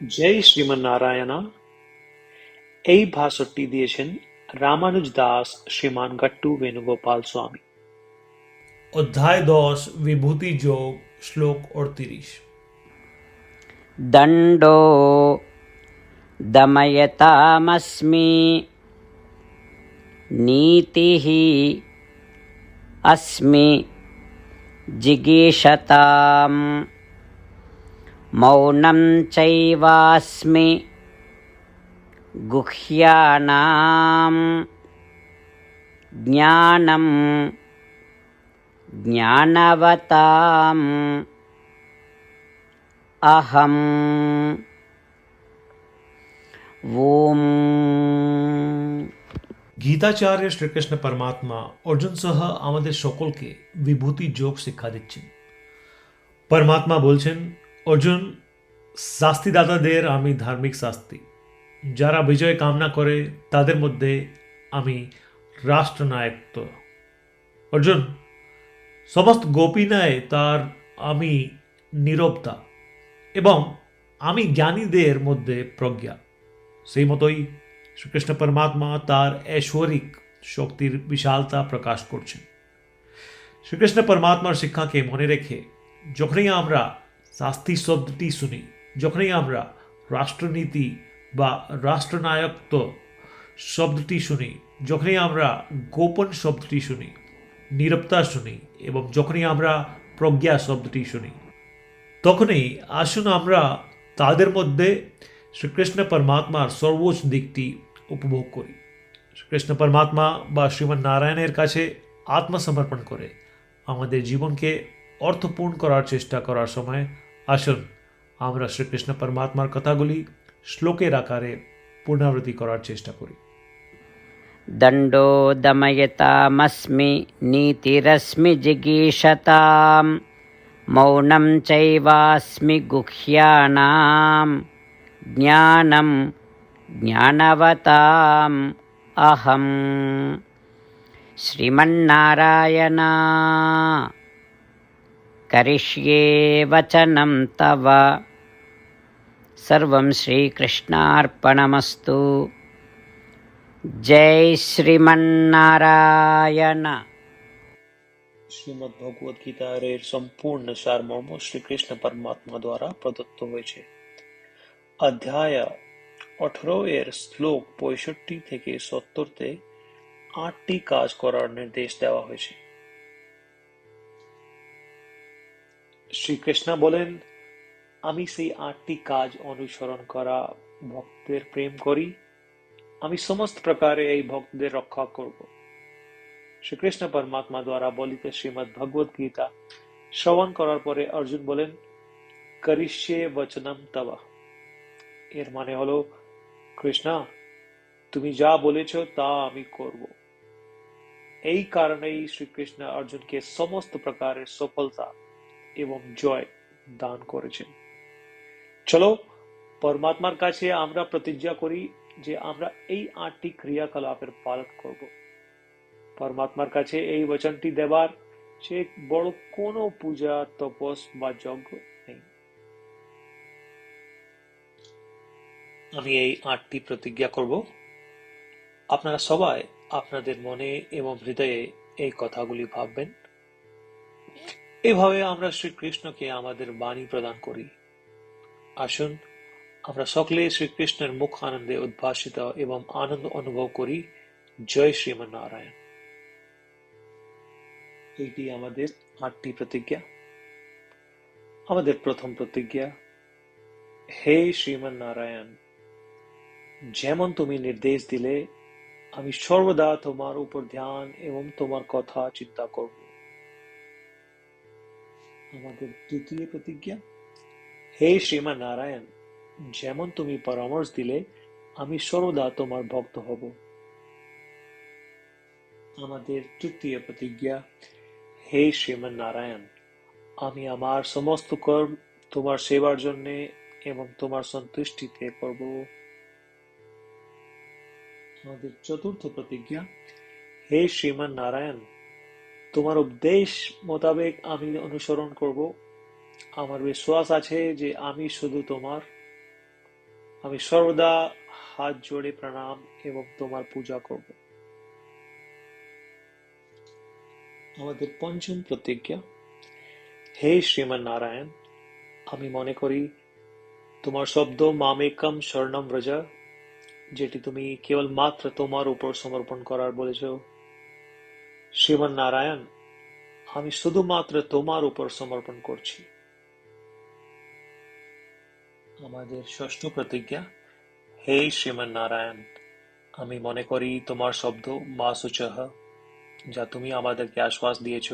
জয় শ্রীমন্নারায়ণা এই ভাষণটি দিয়েছেন রামানুজ দাস শ্রীমান গট্টু বেণুগোপাল স্বামী অধ্যায় দশ বিভূতি যোগ শ্লোক অড়তিরিশ दण्डो दमयतामस्मि नीतिः अस्मि जिगीषताम् मौनं चैवास्मि गुह्यानां ज्ञानं ज्ञानवताम् अहम् ॐ গীতাচার্য শ্রীকৃষ্ণ পরমাত্মা অর্জুন সহ আমাদের সকলকে বিভূতি যোগ শিক্ষা দিচ্ছেন পরমাত্মা বলছেন অর্জুন শাস্তিদাতাদের আমি ধার্মিক শাস্তি। যারা বিজয় কামনা করে, তাদের মধ্যে আমি রাষ্ট্রনায়কত্ব। অর্জুন, সমস্ত গোপীনায় তার আমি নীরবতা এবং আমি জ্ঞানীদের মধ্যে প্রজ্ঞা। সেই মতোই শ্রীকৃষ্ণ পরমাত্মা তার ঐশ্বরিক শক্তির বিশালতা প্রকাশ করছেন। শ্রীকৃষ্ণ পরমাত্মার শিক্ষাকে মনে রেখে যখনই আমরা শাস্তি শব্দটি শুনি। যখনই আমরা রাষ্ট্রনীতি বা রাষ্ট্রনায়কত্ব শব্দটি শুনি, যখনই আমরা গোপন শব্দটি শুনি, নীরবতা শুনি এবং যখনই আমরা প্রজ্ঞা শব্দটি শুনি, তখনই আসুন আমরা তাদের মধ্যে শ্রীকৃষ্ণ পরমাত্মার সর্বোচ্চ দিকটি উপভোগ করি। শ্রীকৃষ্ণ পরমাত্মা বা শ্রীমান নারায়ণের কাছে আত্মসমর্পণ করে আমাদের জীবনকে অর্থপূর্ণ করার চেষ্টা করার সময় আসুন আমরা শ্রীকৃষ্ণ পরমাত্মার কথাগুলি শ্লোকের আকারে পুনরাবৃত্তি করার চেষ্টা করি দণ্ডো দময়তামস্মি নীতিরশ্মি জিগীষতাম মৌনম চৈবাস্মি গুহ্যানাম జ్ఞానం జ్ఞానవతాం అహం శ్రీమన్నారాయణ करिष्ये वचनं तव सर्वं श्रीकृष्णार्पणमस्तु जय श्रीमन्नारायण শ্রীমদ্ ভগবদ গীতার এর সম্পূর্ণ সারমর্ম শ্রীকৃষ্ণ পরমাত্মা দ্বারা প্রদত্ত হয়েছে অধ্যায় আঠারো এর শ্লোক পঁয়ষট্টি থেকে সত্তরতে আটটি কাজ করার নির্দেশ দেওয়া হয়েছে শ্রীকৃষ্ণ বলেন, আমি সেই আটটি কাজ অনুসরণ করা ভক্তের প্রেম করি। আমি সমস্ত প্রকারে এই ভক্তদের রক্ষা করব। শ্রীকৃষ্ণ পরমাত্মা দ্বারা বলিত শ্রীমদ্ ভগবত গীতা শ্রবণ করার পরে অর্জুন বলেন, করিষ্যে বচনম তবা। এর মানে হলো, কৃষ্ণা, তুমি যা বলেছ তা আমি করব। এই কারণেই শ্রীকৃষ্ণ অর্জুনকে সমস্ত প্রকারের সফলতা এবং জয় দান করেছেন। চলো, পরমাত্মার কাছে আমরা প্রতিজ্ঞা করি যে আমরা এই আটটি ক্রিয়াকলাপের পালন করব। পরমাত্মার কাছে এই বচনটি দেবার সে বড় কোনো পূজা, তপস বা যজ্ঞ নেই। আমি এই আটটি প্রতিজ্ঞা করব। আপনারা সবাই আপনাদের মনে এবং হৃদয়ে এই কথাগুলি ভাববেন। এভাবে আমরা শ্রীকৃষ্ণকে আমাদের বাণী প্রদান করি। আসুন, আমরা সকলে শ্রীকৃষ্ণের মুখ আনন্দে উদ্ভাসিত এবং আনন্দ অনুভব করি। জয় শ্রীমন্নারায়ণ। এইটি আমাদের আটটি প্রতিজ্ঞা। আমাদের প্রথম প্রতিজ্ঞা, হে শ্রীমন্নারায়ণ, যেমন তুমি নির্দেশ দিলে, আমি সর্বদা তোমার উপর ধ্যান এবং তোমার কথা চিন্তা করব। আমাদের দ্বিতীয় প্রতিজ্ঞা হে শ্রীমান নারায়ণ যেমন তুমি পরামর্শ দিলে আমি সর্বদা তোমার ভক্ত হব আমাদের তৃতীয় প্রতিজ্ঞা হে শ্রীমান নারায়ণ আমি আমার সমস্ত কর্ম তোমার সেবার জন্য এবং তোমার সন্তুষ্টিতে করব আমাদের চতুর্থ প্রতিজ্ঞা হে শ্রীমান নারায়ণ তোমার উপদেশ মোতাবেক আমি অনুসরণ করব। আমার বিশ্বাস আছে যে আমি শুধু তোমার, আমি সর্বদা হাত জোড়ে প্রণাম এবং তোমার পূজা করব। আমাদের পঞ্চম প্রতিজ্ঞা, হে শ্রীমান নারায়ণ আমি মনে করি তোমার শব্দ মামেকম স্বর্ণম ব্রজা, যেটি তুমি কেবল মাত্র তোমার উপর সমর্পণ করার বলেছ। শ্রীমান নারায়ণ আমি শুধুমাত্র তোমার উপর সমর্পণ করছি। আমাদের ষষ্ঠ প্রতিজ্ঞা, হে শ্রীমান নারায়ণ আমি মনে করি তোমার শব্দ মা সুচহ যা তুমি আমাদেরকে আশ্বাস দিয়েছ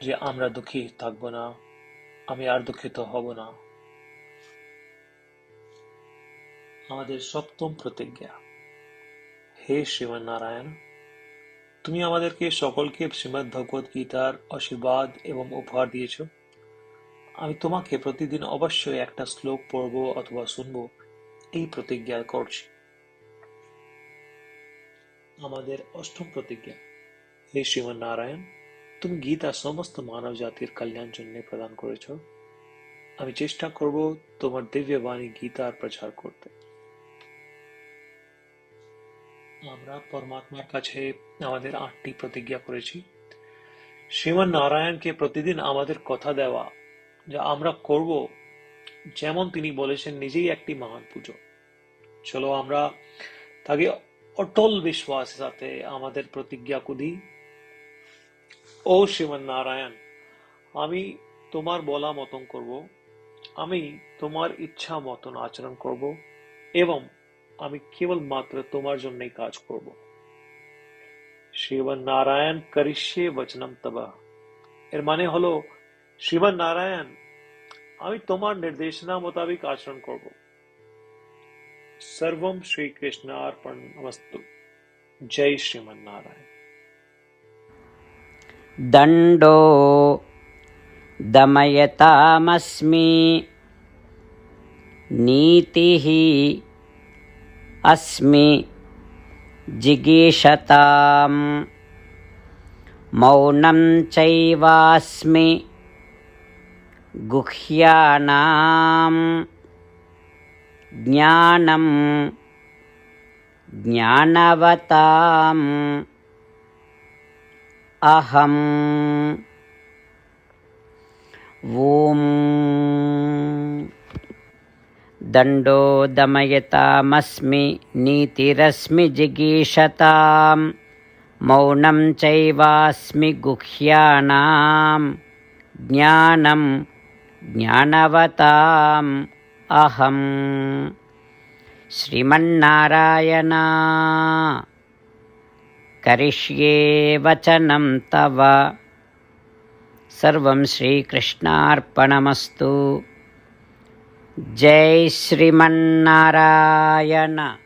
যে আমরা দুঃখী থাকব না, আমি আর দুঃখিত হব না। আমাদের সপ্তম প্রতিজ্ঞা, হে শ্রীমান নারায়ণ তুমি আমাদেরকে সকলকে শ্রীমদ্ ভগবত গীতার আশীর্বাদ এবং উপহার দিয়েছ। আমি তোমাকে প্রতিদিন অবশ্যই একটা শ্লোক পড়ব অথবা শুনব। এই প্রতিজ্ঞা করছি। আমাদের অষ্টম প্রতিজ্ঞা। হে শ্রীমান নারায়ণ তুমি গীতা সমস্ত মানব জাতির কল্যাণ জন্য প্রদান করেছ। আমি চেষ্টা করব তোমার দিব্য বাণী গীতার প্রচার করতে। আমরা পরমাত্মার কাছে আমাদের আটটি প্রতিজ্ঞা করেছি। শ্রীমান নারায়ণকে প্রতিদিন আমাদের কথা দেওয়া, যা আমরা করব, যেমন তিনি বলেছেন, নিজেই একটি মহান পুজো। চলো আমরা তাকে অটল বিশ্বাসের সাথে আমাদের প্রতিজ্ঞাକୁ দিই ও শ্রীমান নারায়ণ আমি তোমার বলা মতন করব, আমি তোমার ইচ্ছা মতন আচরণ করব, এবং আমি কেবল মাত্র তোমার জন্যই কাজ করব শ্রীমান নারায়ণ করিষ্যে বচনম তবা এর মানে হলো শ্রীমান নারায়ণ আমি তোমার নির্দেশনা মোতাবেক আচরণ করব সর্বম শ্রীকৃষ্ণ অর্পণমস্তু জয় শ্রীমান নারায়ণ दण्डो दमयतामस्मि नीतिः अस्मि जिगीषताम्। मौनं चैवास्मि गुह्यानां ज्ञानं ज्ञानवताम्। अहम्। ॐ दण्डो दमयतामस्मि नीतिरस्मि जिगीषतां मौनं चैवास्मि गुह्यानां ज्ञानं ज्ञानवताम् अहम् श्रीमन्नारायणा करिष्ये वचनं तव सर्वं श्रीकृष्णार्पणमस्तु జై శ్రీమన్నారాయణ.